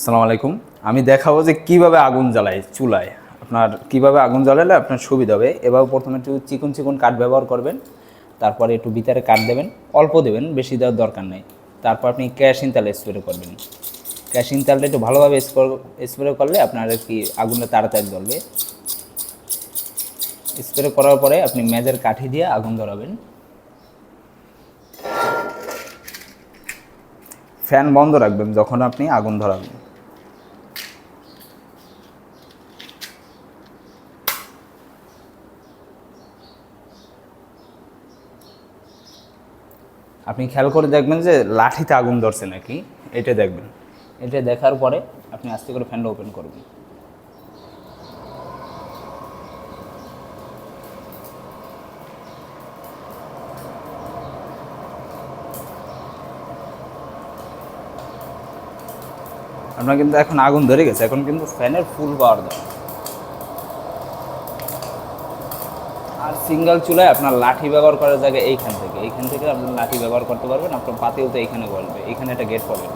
আসসালামু আলাইকুম। আমি দেখাবো যে কীভাবে আগুন জ্বালায় চুলায়। আপনার কীভাবে আগুন জ্বালালে আপনার সুবিধা হবে। এবার প্রথমে একটু চিকন চিকন কাঠ ব্যবহার করবেন। তারপরে একটু ভিতরে কাঠ দেবেন। অল্প দেবেন, বেশি দেওয়ার দরকার নেই। তারপর আপনি ক্যাশিন তেল স্প্রে করবেন। ক্যাশিন তালটা একটু ভালোভাবে স্প্রে করলে আপনার কি আগুনটা তাড়াতাড়ি জ্বলবে। স্প্রে করার পরে আপনি মেজের কাঠি দিয়ে আগুন ধরাবেন। ফ্যান বন্ধ রাখবেন যখন আপনি আগুন ধরাবেন। আপনি খেয়াল করে দেখবেন যে লাঠিতে আগুন ধরছে নাকি? এটা দেখবেন। এটা দেখার পরে আপনি আস্তে করে ফ্যানটা ওপেন করবেন। আপনার কিন্তু এখন আগুন ধরে গেছে, এখন কিন্তু ফ্যানের ফুল পাওয়ার দেয় আর সিঙ্গেল চুলায় আপনার লাঠি ব্যবহার করার জায়গায় এইখান থেকে। এইখান থেকে আপনার লাঠি ব্যবহার করতে পারবেন, আপনার পাতিও তো এইখানে বলবে। এখানে একটা গেট পাবেন।